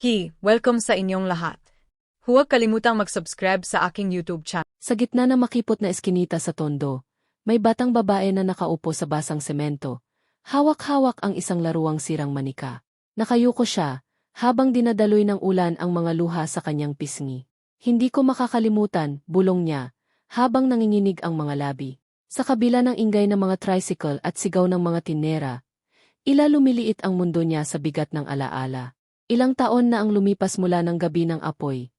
Hi, welcome sa inyong lahat. Huwag kalimutang mag-subscribe sa aking YouTube channel. Sa gitna ng makipot na eskinita sa tondo, may batang babae na nakaupo sa basang semento. Hawak-hawak ang isang laruang sirang manika. Nakayuko siya, habang dinadaloy ng ulan ang mga luha sa kanyang pisngi. Hindi ko makakalimutan, bulong niya, habang nanginginig ang mga labi. Sa kabila ng ingay ng mga tricycle at sigaw ng mga tinera, ila lumiliit ang mundo niya sa bigat ng alaala. Ilang taon na ang lumipas mula ng gabi ng apoy.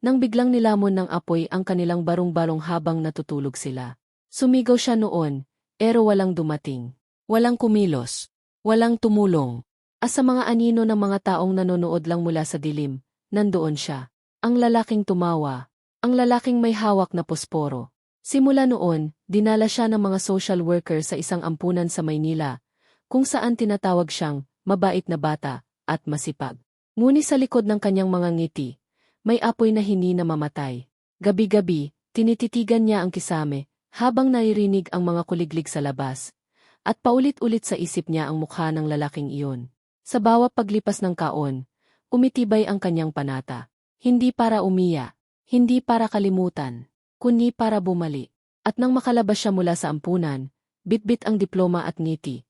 Nang biglang nilamon ng apoy ang kanilang barong-barong habang natutulog sila. Sumigaw siya noon, pero walang dumating. Walang kumilos. Walang tumulong. As sa mga anino ng mga taong nanonood lang mula sa dilim, nandoon siya. Ang lalaking tumawa. Ang lalaking may hawak na posporo. Simula noon, dinala siya ng mga social worker sa isang ampunan sa Maynila, kung saan tinatawag siyang mabait na bata at masipag. Ngunit sa likod ng kanyang mga ngiti, may apoy na hindi na mamatay. Gabi-gabi, tinititigan niya ang kisame, habang naririnig ang mga kuliglig sa labas. At paulit-ulit sa isip niya ang mukha ng lalaking iyon. Sa bawat paglipas ng kaon, umitibay ang kanyang panata. Hindi para umiya, hindi para kalimutan, kundi para bumali. At nang makalabas siya mula sa ampunan, bitbit ang diploma at ngiti.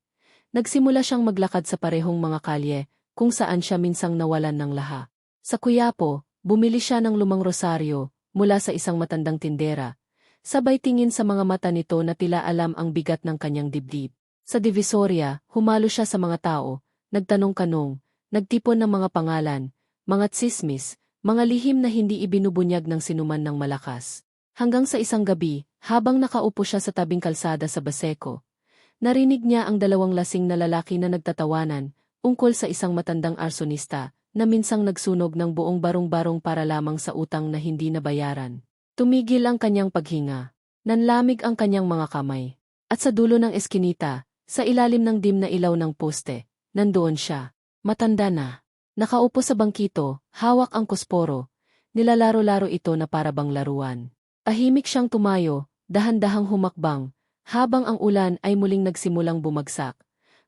Nagsimula siyang maglakad sa parehong mga kalye, kung saan siya minsang nawalan ng laha. Sa Kuyapo, bumili siya ng lumang rosaryo, mula sa isang matandang tindera. Sabay tingin sa mga mata nito na tila alam ang bigat ng kanyang dibdib. Sa Divisoria, humalo siya sa mga tao, nagtanong-kanong, nagtipon ng mga pangalan, mga tsismis, mga lihim na hindi ibinubunyag ng sinuman ng malakas. Hanggang sa isang gabi, habang nakaupo siya sa tabing kalsada sa Baseco, narinig niya ang dalawang lasing na lalaki na nagtatawanan, ungkol sa isang matandang arsonista, na minsang nagsunog ng buong barong-barong para lamang sa utang na hindi nabayaran. Tumigil ang kanyang paghinga. Nanlamig ang kanyang mga kamay. At sa dulo ng eskinita, sa ilalim ng dim na ilaw ng poste, nandoon siya. Matanda na. Nakaupo sa bangkito, hawak ang kusporo. Nilalaro-laro ito na parabang laruan. Tahimik siyang tumayo, dahan-dahang humakbang, habang ang ulan ay muling nagsimulang bumagsak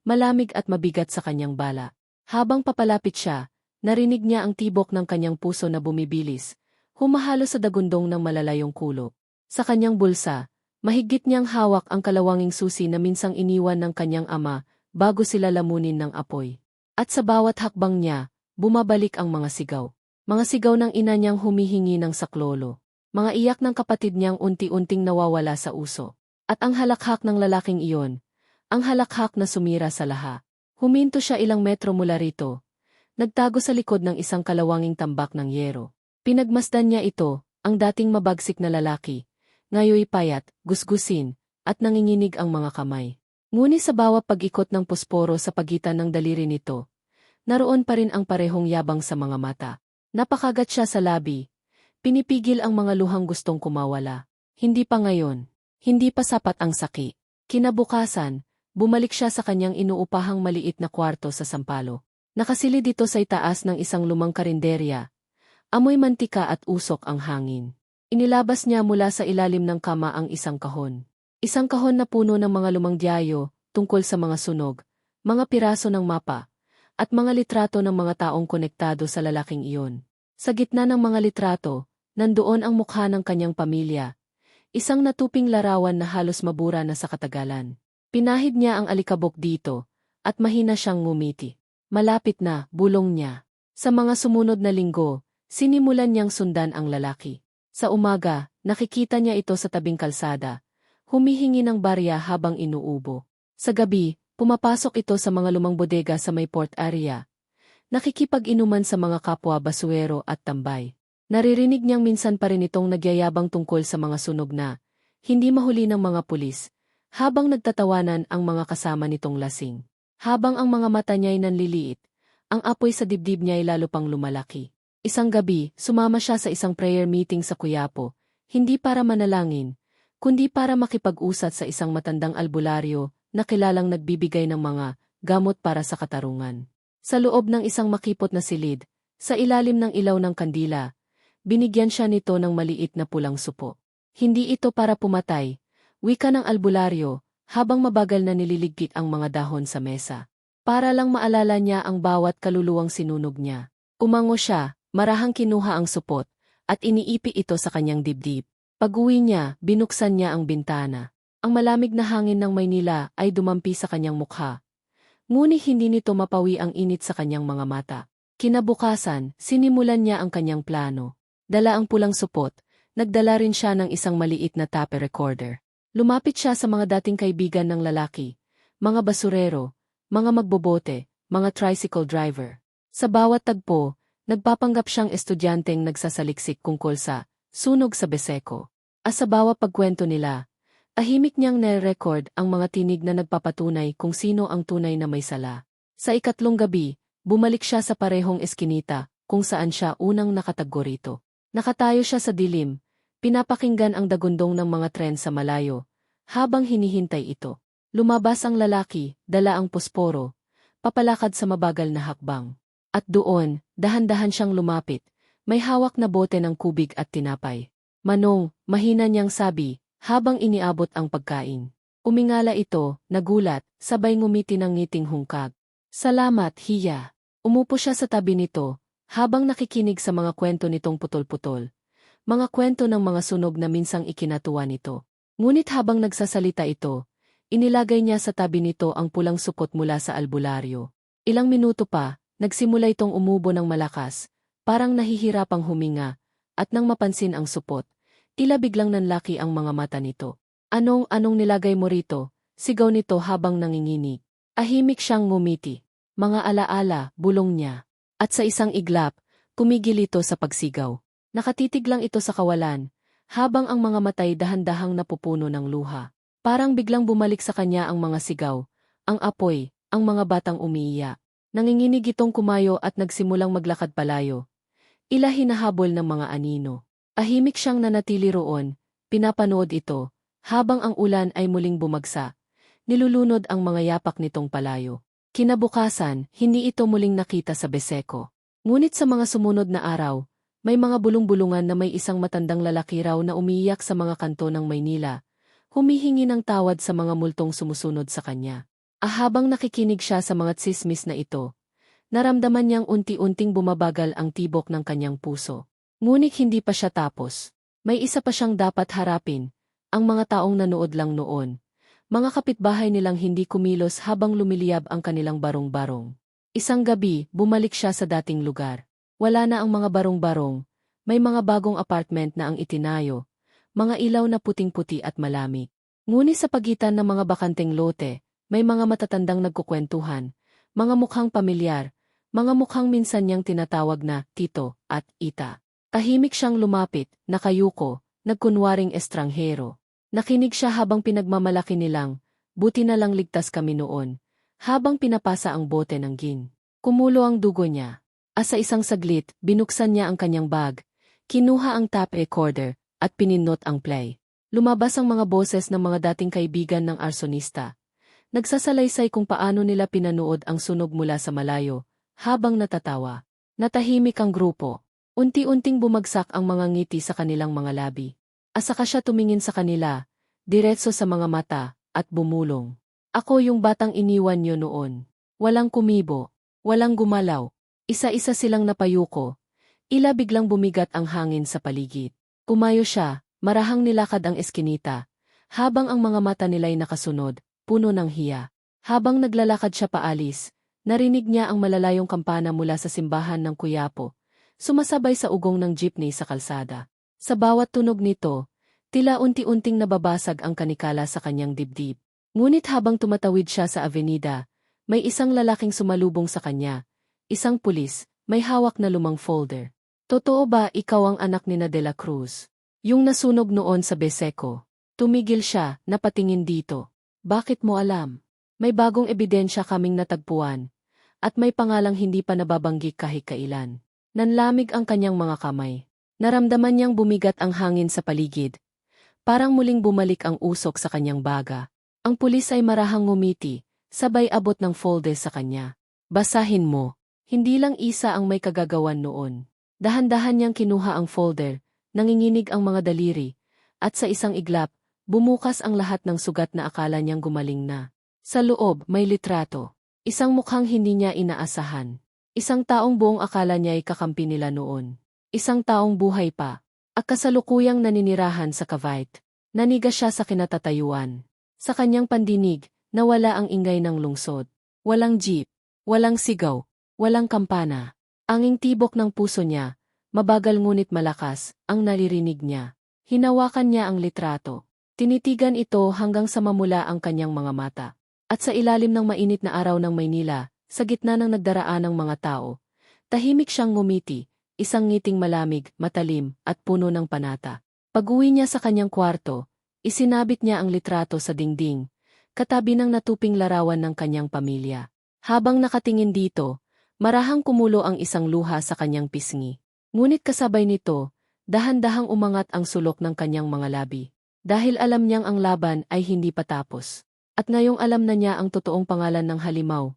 malamig at mabigat sa kanyang bala. Habang papalapit siya, narinig niya ang tibok ng kanyang puso na bumibilis, humahalo sa dagundong ng malalayong kulo. Sa kanyang bulsa, mahigit niyang hawak ang kalawanging susi na minsang iniwan ng kanyang ama bago sila lamunin ng apoy. At sa bawat hakbang niya, bumabalik ang mga sigaw. Mga sigaw ng ina niyang humihingi ng saklolo. Mga iyak ng kapatid niyang unti-unting nawawala sa uso. At ang halakhak ng lalaking iyon, ang halakhak na sumira sa laha. Huminto siya ilang metro mula rito. Nagtago sa likod ng isang kalawanging tambak ng yero. Pinagmasdan niya ito, ang dating mabagsik na lalaki. Ngayoy payat, gusgusin, at nanginginig ang mga kamay. Ngunit sa bawat pag-ikot ng posporo sa pagitan ng daliri nito, naroon pa rin ang parehong yabang sa mga mata. Napakagat siya sa labi. Pinipigil ang mga luhang gustong kumawala. Hindi pa ngayon. Hindi pa sapat ang saki. Kinabukasan, Bumalik siya sa kanyang inuupahang maliit na kwarto sa Sampalo. Nakasilid dito sa itaas ng isang lumang karinderya. Amoy mantika at usok ang hangin. Inilabas niya mula sa ilalim ng kama ang isang kahon. Isang kahon na puno ng mga lumang diayo, tungkol sa mga sunog, mga piraso ng mapa, at mga litrato ng mga taong konektado sa lalaking iyon. Sa gitna ng mga litrato, nandoon ang mukha ng kanyang pamilya, isang natuping larawan na halos mabura na sa katagalan. Pinahid niya ang alikabok dito, at mahina siyang ngumiti. Malapit na, bulong niya. Sa mga sumunod na linggo, sinimulan niyang sundan ang lalaki. Sa umaga, nakikita niya ito sa tabing kalsada, humihingi ng barya habang inuubo. Sa gabi, pumapasok ito sa mga lumang bodega sa may port area. Nakikipag-inuman sa mga kapwa basuero at tambay. Naririnig niyang minsan pa rin itong nagyayabang tungkol sa mga sunog na, hindi mahuli ng mga pulis, habang nagtatawanan ang mga kasama nitong lasing. Habang ang mga mata niya'y nanliliit, ang apoy sa dibdib niya'y lalo pang lumalaki. Isang gabi, sumama siya sa isang prayer meeting sa Kuyapo, hindi para manalangin, kundi para makipag-usat sa isang matandang albularyo na kilalang nagbibigay ng mga gamot para sa katarungan. Sa loob ng isang makipot na silid, sa ilalim ng ilaw ng kandila, binigyan siya nito ng maliit na pulang supo. Hindi ito para pumatay, Wika ng albularyo, habang mabagal na nililigpit ang mga dahon sa mesa. Para lang maalala niya ang bawat kaluluwang sinunog niya. Umango siya, marahang kinuha ang supot, at iniipi ito sa kanyang dibdib. Pag-uwi niya, binuksan niya ang bintana. Ang malamig na hangin ng Maynila ay dumampi sa kanyang mukha. Ngunit hindi nito mapawi ang init sa kanyang mga mata. Kinabukasan, sinimulan niya ang kanyang plano. Dala ang pulang supot, nagdala rin siya ng isang maliit na tape recorder. Lumapit siya sa mga dating kaibigan ng lalaki, mga basurero, mga magbobote, mga tricycle driver. Sa bawat tagpo, nagpapanggap siyang estudyanteng nagsasaliksik kungkol sa sunog sa Beseko. As sa bawat pagkwento nila, ahimik niyang nare-record ang mga tinig na nagpapatunay kung sino ang tunay na may sala. Sa ikatlong gabi, bumalik siya sa parehong eskinita, kung saan siya unang nakataggo rito. Nakatayo siya sa dilim, pinapakinggan ang dagundong ng mga tren sa malayo, habang hinihintay ito. Lumabas ang lalaki, dala ang posporo, papalakad sa mabagal na hakbang. At doon, dahan-dahan siyang lumapit, may hawak na bote ng kubig at tinapay. Manong, mahina niyang sabi, habang iniabot ang pagkain. Umingala ito, nagulat, sabay ngumiti ng ngiting hungkag. Salamat, Hiya. Umupo siya sa tabi nito, habang nakikinig sa mga kwento nitong putol-putol. Mga kwento ng mga sunog na minsang ikinatuwa nito. Ngunit habang nagsasalita ito, inilagay niya sa tabi nito ang pulang sukot mula sa albularyo. Ilang minuto pa, nagsimula itong umubo ng malakas, parang nahihirapang huminga, at nang mapansin ang supot, tila biglang nanlaki ang mga mata nito. Anong anong nilagay mo rito? Sigaw nito habang nanginginig. Ahimik siyang ngumiti. Mga alaala, bulong niya. At sa isang iglap, kumigil ito sa pagsigaw. Nakatitig lang ito sa kawalan, habang ang mga matay dahan-dahang napupuno ng luha. Parang biglang bumalik sa kanya ang mga sigaw, ang apoy, ang mga batang umiiyak. Nanginginig itong kumayo at nagsimulang maglakad palayo. Ila hinahabol ng mga anino. Ahimik siyang nanatili roon, pinapanood ito, habang ang ulan ay muling bumagsa. Nilulunod ang mga yapak nitong palayo. Kinabukasan, hindi ito muling nakita sa Beseko. Ngunit sa mga sumunod na araw, may mga bulong-bulungan na may isang matandang lalaki raw na umiiyak sa mga kanto ng Maynila, humihingi ng tawad sa mga multong sumusunod sa kanya. Ahabang nakikinig siya sa mga tsismis na ito, naramdaman niyang unti-unting bumabagal ang tibok ng kanyang puso. Ngunit hindi pa siya tapos. May isa pa siyang dapat harapin, ang mga taong nanood lang noon. Mga kapitbahay nilang hindi kumilos habang lumiliyab ang kanilang barong-barong. Isang gabi, bumalik siya sa dating lugar. Wala na ang mga barong-barong, may mga bagong apartment na ang itinayo, mga ilaw na puting-puti at malamig. Ngunit sa pagitan ng mga bakanteng lote, may mga matatandang nagkukwentuhan, mga mukhang pamilyar, mga mukhang minsan niyang tinatawag na tito at ita. Tahimik siyang lumapit, nakayuko, nagkunwaring estranghero. Nakinig siya habang pinagmamalaki nilang, buti na lang ligtas kami noon, habang pinapasa ang bote ng gin. Kumulo ang dugo niya. Asa isang saglit, binuksan niya ang kanyang bag, kinuha ang tape recorder, at pininot ang play. Lumabas ang mga boses ng mga dating kaibigan ng arsonista. Nagsasalaysay kung paano nila pinanood ang sunog mula sa malayo, habang natatawa. Natahimik ang grupo. Unti-unting bumagsak ang mga ngiti sa kanilang mga labi. Asaka siya tumingin sa kanila, diretso sa mga mata, at bumulong. Ako yung batang iniwan niyo noon. Walang kumibo, walang gumalaw. Isa-isa silang napayuko. Ila biglang bumigat ang hangin sa paligid. Kumayo siya, marahang nilakad ang eskinita. Habang ang mga mata nila'y nakasunod, puno ng hiya. Habang naglalakad siya paalis, narinig niya ang malalayong kampana mula sa simbahan ng Kuyapo sumasabay sa ugong ng jeepney sa kalsada. Sa bawat tunog nito, tila unti-unting nababasag ang kanikala sa kanyang dibdib. Ngunit habang tumatawid siya sa avenida, may isang lalaking sumalubong sa kanya, isang pulis, may hawak na lumang folder. Totoo ba ikaw ang anak ni na De La Cruz? Yung nasunog noon sa Beseco. Tumigil siya, napatingin dito. Bakit mo alam? May bagong ebidensya kaming natagpuan, at may pangalang hindi pa nababanggit kahit kailan. Nanlamig ang kanyang mga kamay. Naramdaman niyang bumigat ang hangin sa paligid. Parang muling bumalik ang usok sa kanyang baga. Ang pulis ay marahang ngumiti, sabay abot ng folder sa kanya. Basahin mo. Hindi lang isa ang may kagagawan noon. Dahan-dahan niyang kinuha ang folder, nanginginig ang mga daliri, at sa isang iglap, bumukas ang lahat ng sugat na akala niyang gumaling na. Sa loob, may litrato. Isang mukhang hindi niya inaasahan. Isang taong buong akala niya ay kakampi nila noon. Isang taong buhay pa. At kasalukuyang naninirahan sa Cavite. Naniga siya sa kinatatayuan. Sa kanyang pandinig, nawala ang ingay ng lungsod. Walang jeep, walang sigaw, walang kampana. Anging tibok ng puso niya, mabagal ngunit malakas, ang naririnig niya. Hinawakan niya ang litrato. Tinitigan ito hanggang sa mamula ang kanyang mga mata. At sa ilalim ng mainit na araw ng Maynila, sa gitna ng nagdaraan ng mga tao, tahimik siyang ngumiti, isang ngiting malamig, matalim, at puno ng panata. Pag-uwi niya sa kanyang kwarto, isinabit niya ang litrato sa dingding, katabi ng natuping larawan ng kanyang pamilya. Habang nakatingin dito, marahang kumulo ang isang luha sa kanyang pisngi. Ngunit kasabay nito, dahan-dahang umangat ang sulok ng kanyang mga labi. Dahil alam niyang ang laban ay hindi pa tapos. At ngayong alam na niya ang totoong pangalan ng halimaw.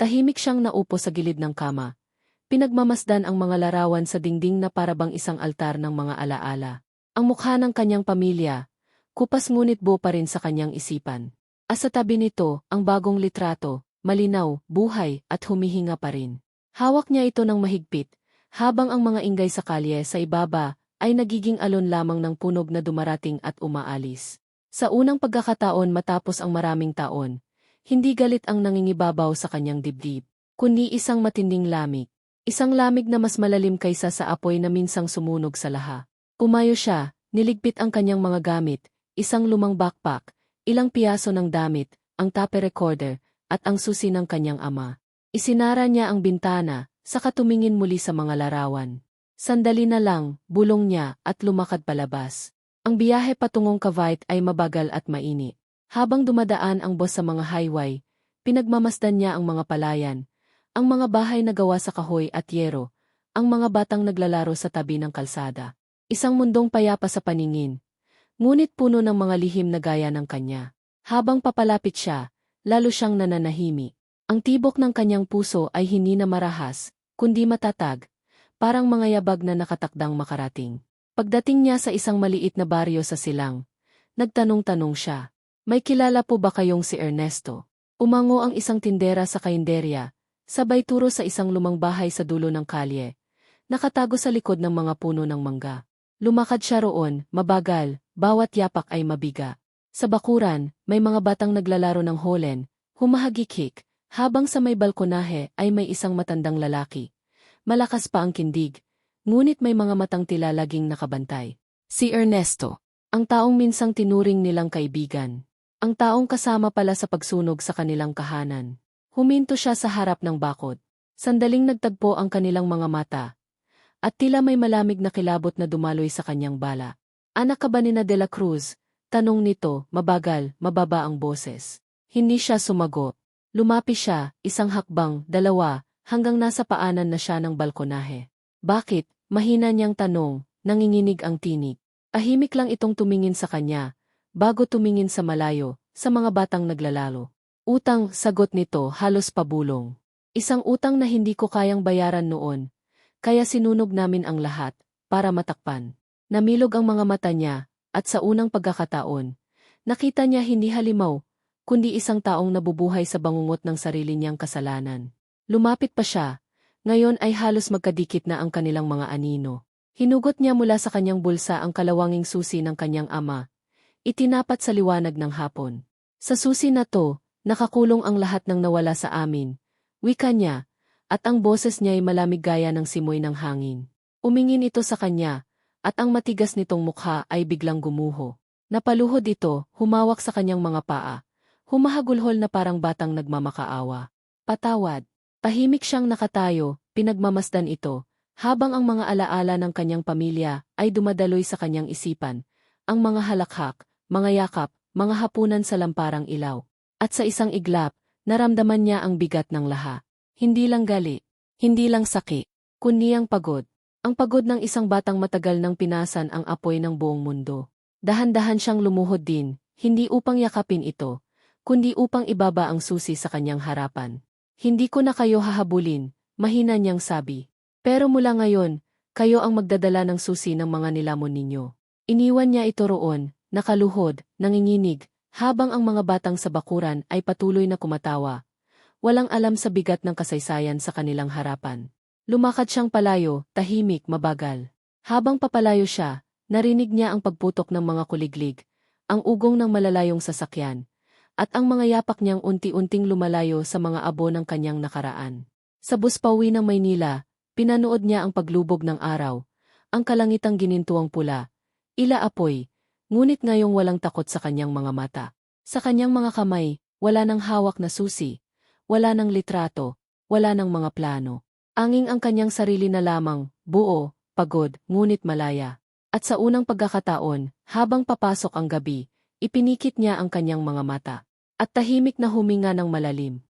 Tahimik siyang naupo sa gilid ng kama. Pinagmamasdan ang mga larawan sa dingding na parabang isang altar ng mga alaala. Ang mukha ng kanyang pamilya, kupas ngunit buo pa rin sa kanyang isipan. At sa tabi nito, ang bagong litrato, malinaw, buhay, at humihinga pa rin. Hawak niya ito ng mahigpit, habang ang mga inggay sa kalye sa ibaba ay nagiging alon lamang ng punog na dumarating at umaalis. Sa unang pagkakataon matapos ang maraming taon, hindi galit ang nangingibabaw sa kanyang dibdib, kundi isang matinding lamig. Isang lamig na mas malalim kaysa sa apoy na minsang sumunog sa laha. Umayo siya, niligpit ang kanyang mga gamit, isang lumang backpack, ilang piyaso ng damit, ang tape recorder, at ang susi ng kanyang ama. Isinara niya ang bintana, saka tumingin muli sa mga larawan. Sandali na lang, bulong niya, at lumakad palabas. Ang biyahe patungong Cavite ay mabagal at mainit. Habang dumadaan ang boss sa mga highway, pinagmamasdan niya ang mga palayan, ang mga bahay na gawa sa kahoy at yero, ang mga batang naglalaro sa tabi ng kalsada. Isang mundong payapa sa paningin, ngunit puno ng mga lihim na gaya ng kanya. Habang papalapit siya, lalo siyang nananahimi. Ang tibok ng kanyang puso ay hindi na marahas, kundi matatag, parang mga yabag na nakatakdang makarating. Pagdating niya sa isang maliit na baryo sa silang, nagtanong-tanong siya, May kilala po ba kayong si Ernesto? Umango ang isang tindera sa kainderya, sabay turo sa isang lumang bahay sa dulo ng kalye, nakatago sa likod ng mga puno ng mangga. Lumakad siya roon, mabagal, bawat yapak ay mabiga. Sa bakuran, may mga batang naglalaro ng holen, humahagikik, habang sa may balkonahe ay may isang matandang lalaki. Malakas pa ang kindig, ngunit may mga matang tila laging nakabantay. Si Ernesto, ang taong minsang tinuring nilang kaibigan. Ang taong kasama pala sa pagsunog sa kanilang kahanan. Huminto siya sa harap ng bakod. Sandaling nagtagpo ang kanilang mga mata. At tila may malamig na kilabot na dumaloy sa kanyang bala. Anak ka ba ni na de la Cruz? Tanong nito, mabagal, mababa ang boses. Hindi siya sumagot. Lumapi siya, isang hakbang, dalawa, hanggang nasa paanan na siya ng balkonahe. Bakit? Mahina niyang tanong, nanginginig ang tinig. Ahimik lang itong tumingin sa kanya, bago tumingin sa malayo, sa mga batang naglalalo. Utang, sagot nito, halos pabulong. Isang utang na hindi ko kayang bayaran noon, kaya sinunog namin ang lahat, para matakpan. Namilog ang mga mata niya, at sa unang pagkakataon, nakita niya hindi halimaw, kundi isang taong nabubuhay sa bangungot ng sarili niyang kasalanan. Lumapit pa siya, ngayon ay halos magkadikit na ang kanilang mga anino. Hinugot niya mula sa kanyang bulsa ang kalawanging susi ng kanyang ama. Itinapat sa liwanag ng hapon. Sa susi na to, Nakakulong ang lahat ng nawala sa amin. Wika niya, at ang boses niya ay malamig gaya ng simoy ng hangin. Umingin ito sa kanya, at ang matigas nitong mukha ay biglang gumuho. Napaluhod ito, humawak sa kanyang mga paa. Humahagulhol na parang batang nagmamakaawa. Patawad. Tahimik siyang nakatayo, pinagmamasdan ito, habang ang mga alaala ng kanyang pamilya ay dumadaloy sa kanyang isipan. Ang mga halakhak, mga yakap, mga hapunan sa lamparang ilaw. At sa isang iglap, naramdaman niya ang bigat ng laha. Hindi lang gali, hindi lang saki, kundi ang pagod. Ang pagod ng isang batang matagal nang pinasan ang apoy ng buong mundo. Dahan-dahan siyang lumuhod din, hindi upang yakapin ito, kundi upang ibaba ang susi sa kanyang harapan. Hindi ko na kayo hahabulin, mahina niyang sabi. Pero mula ngayon, kayo ang magdadala ng susi ng mga nilamon ninyo. Iniwan niya ito roon, nakaluhod, nanginginig, habang ang mga batang sa bakuran ay patuloy na kumatawa, walang alam sa bigat ng kasaysayan sa kanilang harapan. Lumakad siyang palayo, tahimik, mabagal. Habang papalayo siya, narinig niya ang pagputok ng mga kuliglig, ang ugong ng malalayong sasakyan, at ang mga yapak niyang unti-unting lumalayo sa mga abo ng kanyang nakaraan. Sa bus pauwi ng Maynila, pinanood niya ang paglubog ng araw, ang kalangitang ginintuang pula, ila apoy, ngunit ngayong walang takot sa kanyang mga mata. Sa kanyang mga kamay, wala nang hawak na susi, wala nang litrato, wala nang mga plano. Anging ang kanyang sarili na lamang, buo, pagod, ngunit malaya. At sa unang pagkakataon, habang papasok ang gabi, ipinikit niya ang kanyang mga mata. At tahimik na huminga ng malalim.